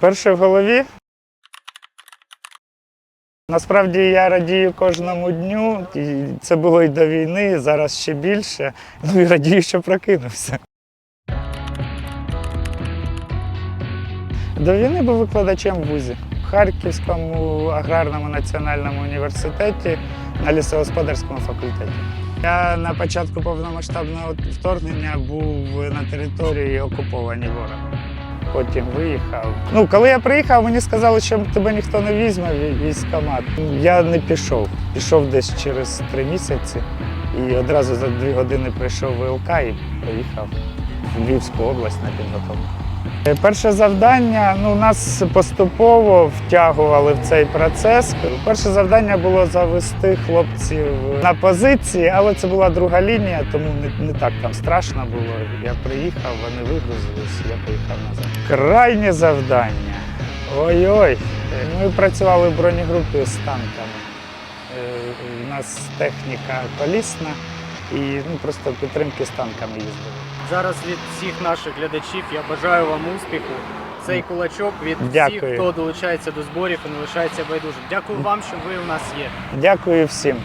Перше в голові. Насправді я радію кожному дню, і це було і до війни, зараз ще більше. Ну і радію, що прокинувся. До війни був викладачем в ВУЗі в Харківському аграрному національному університеті на лісогосподарському факультеті. Я на початку повномасштабного вторгнення був на території окупованій ворогом. Потім виїхав. Ну, коли я приїхав, мені сказали, що тебе ніхто не візьме в військкомат. Я не пішов. Пішов десь через три місяці і одразу за дві години прийшов ВЛК і поїхав в Львівську область на підготовку. Е, Перше завдання ну, нас поступово втягували в цей процес. Перше завдання було завести хлопців на позиції, але це була друга лінія, тому не, не так там страшно було. Я приїхав, вони вигрузились, я поїхав назад. Крайнє завдання. Ой-ой. Ми працювали в бронегрупі з танками. Е, У нас техніка колісна і ну, просто підтримки з танками їздили. Зараз від всіх наших глядачів я бажаю вам успіху. Цей кулачок від всіх, хто долучається до зборів і не лишається байдужим. Дякую вам, що ви у нас є. Дякую всім.